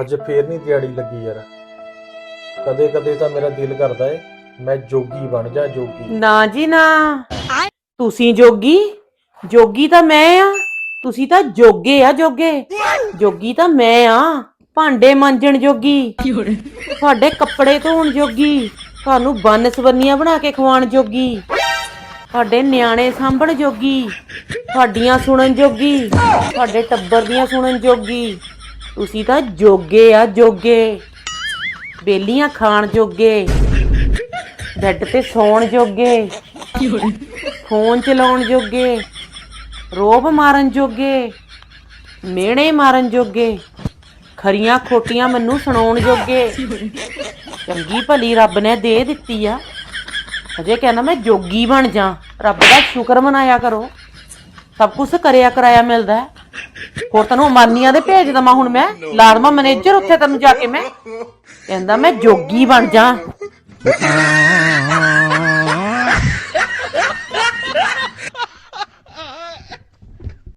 ਅੱਜ ਫੇਰ ਨਹੀਂ ਦਿਹਾੜੀ ਲੱਗੀ ਯਾਰ। ਕਦੇ ਕਦੇ ਤਾਂ ਮੇਰਾ ਦਿਲ ਕਰਦਾ ਏ, ਮੈਂ ਜੋਗੀ ਬਣ ਜਾ, ਜੋਗੀ। ਨਾ ਜੀ ਨਾ। ਤੁਸੀਂ ਜੋਗੀ? ਜੋਗੀ ਤਾਂ ਮੈਂ ਆ। ਤੁਸੀਂ ਤਾਂ ਜੋਗੇ ਆ, ਜੋਗੇ। ਜੋਗੀ ਤਾਂ ਮੈਂ ਆ। ਭਾਂਡੇ ਮਾਂਜਣ ਜੋਗੀ। ਤੁਹਾਡੇ ਕੱਪੜੇ ਧੋਣ ਜੋਗੀ। ਤੁਹਾਨੂੰ ਬੰਨ ਸਵੰਨੀਆਂ ਬਣਾ ਕੇ ਖਵਾਉਣ ਜੋਗੀ। ਤੁਹਾਡੇ ਨਿਆਣੇ ਸਾਂਭਣ ਜੋਗੀ। ਤੁਹਾਡੀਆਂ ਸੁਣਨ ਜੋਗੀ। ਤੁਹਾਡੇ ਟੱਬਰ ਦੀਆਂ ਸੁਣਨ ਜੋਗੀ। ਤੁਸੀਂ ਤਾਂ ਜੋਗੇ ਆ, ਜੋਗੇ। ਬੇਲੀਆਂ ਖਾਣ ਜੋਗੇ। ਬੈੱਡ ਤੇ ਸੌਣ ਜੋਗੇ। ਫੋਨ ਚਲਾਉਣ ਜੋਗੇ। ਰੋਬ ਮਾਰਨ ਜੋਗੇ। ਮੇਣੇ ਮਾਰਨ ਜੋਗੇ। ਖਰੀਆਂ ਖੋਟੀਆਂ ਮੈਨੂੰ ਸੁਣਾਉਣ ਜੋਗੇ। ਚੰਗੀ ਭਲੀ ਰੱਬ ਨੇ ਦੇ ਦਿੱਤੀ ਆ। ਅਜੇ ਕਹਿੰਦਾ ਮੈਂ ਜੋਗੀ ਬਣ ਜਾ। ਰੱਬ ਦਾ ਸ਼ੁਕਰ ਮਨਾਇਆ ਕਰੋ। ਸਭ ਕੁਝ ਕਰਿਆ ਕਰਾਇਆ ਮਿਲਦਾ। ਹੈ। ਹੋਰ ਤੈਨੂੰ ਅਮਾਨੀਆਂ ਦੇ ਭੇਜ ਦਵਾਂ ਹੁਣ ਮੈਂ। ਲਾੜਮਾ ਮੈਨੇਜਰ ਉੱਥੇ ਤੈਨੂੰ ਜਾ ਕੇ ਮੈਂ। ਕਹਿੰਦਾ ਮੈਂ ਜੋਗੀ ਬਣ ਜਾ।